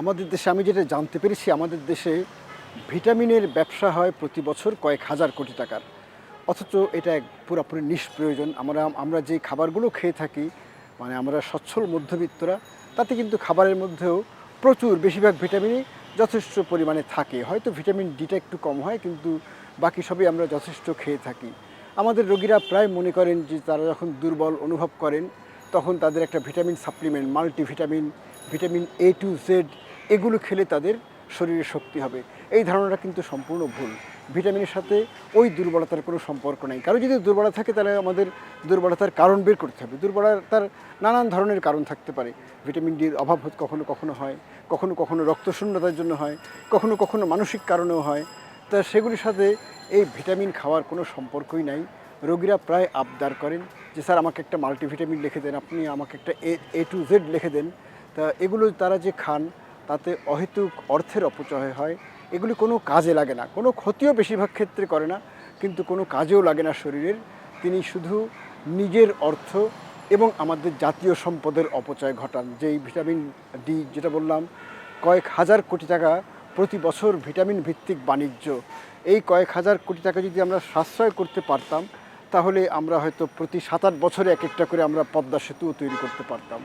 আমাদের দেশে আমি যেটা জানতে পেরেছি, আমাদের দেশে ভিটামিনের ব্যবসা হয় প্রতি বছর কয়েক হাজার কোটি টাকার। অথচ এটা এক পুরোপুরি নিষ্প্রয়োজন। আমরা আমরা যে খাবারগুলো খেয়ে থাকি মানে আমরা সচ্ছল মধ্যবিত্তরা, তাতে কিন্তু খাবারের মধ্যেও প্রচুর বেশিরভাগ ভিটামিনই যথেষ্ট পরিমাণে থাকে। হয়তো ভিটামিন ডিটা একটু কম হয়, কিন্তু বাকি সবই আমরা যথেষ্ট খেয়ে থাকি। আমাদের রোগীরা প্রায় মনে করেন যে তারা যখন দুর্বল অনুভব করেন তখন তাদের একটা vitamin supplement, multivitamin, vitamin A to Z এগুলো খেলে তাদের শরীরে শক্তি হবে। এই ধারণাটা কিন্তু সম্পূর্ণ ভুল। ভিটামিনের সাথে ওই দুর্বলতার কোনো সম্পর্ক নেই। কারও যদি দুর্বলতা থাকে, তাহলে আমাদের দুর্বলতার কারণ বের করতে হবে। দুর্বলতার নানান ধরনের কারণ থাকতে পারে। ভিটামিন ডির অভাব কখনো কখনো হয়, কখনো কখনো রক্তশূন্যতার জন্য হয়, কখনো কখনো মানসিক কারণেও হয়। তা সেগুলির সাথে এই ভিটামিন খাওয়ার কোনো সম্পর্কই নাই। রোগীরা প্রায় আবদার করেন যে, স্যার, আমাকে একটা মাল্টিভিটামিন লিখে দেন, আপনি আমাকে একটা এ এ টু জেড লিখে দেন। তা এগুলো তারা যে খান, তাতে অহেতুক অর্থের অপচয় হয়। এগুলি কোনো কাজে লাগে না। কোনো ক্ষতিও বেশিরভাগ ক্ষেত্রে করে না, কিন্তু কোনো কাজেও লাগে না শরীরের। তিনি শুধু নিজের অর্থ এবং আমাদের জাতীয় সম্পদের অপচয় ঘটান। যেই ভিটামিন ডি, যেটা বললাম, কয়েক হাজার কোটি টাকা প্রতি বছর ভিটামিন ভিত্তিক বাণিজ্য। এই কয়েক হাজার কোটি টাকা যদি আমরা সাশ্রয় করতে পারতাম তাহলে আমরা হয়তো প্রতি সাত আট বছরে এক একটা করে আমরা পদ্মা সেতুও তৈরি করতে পারতাম।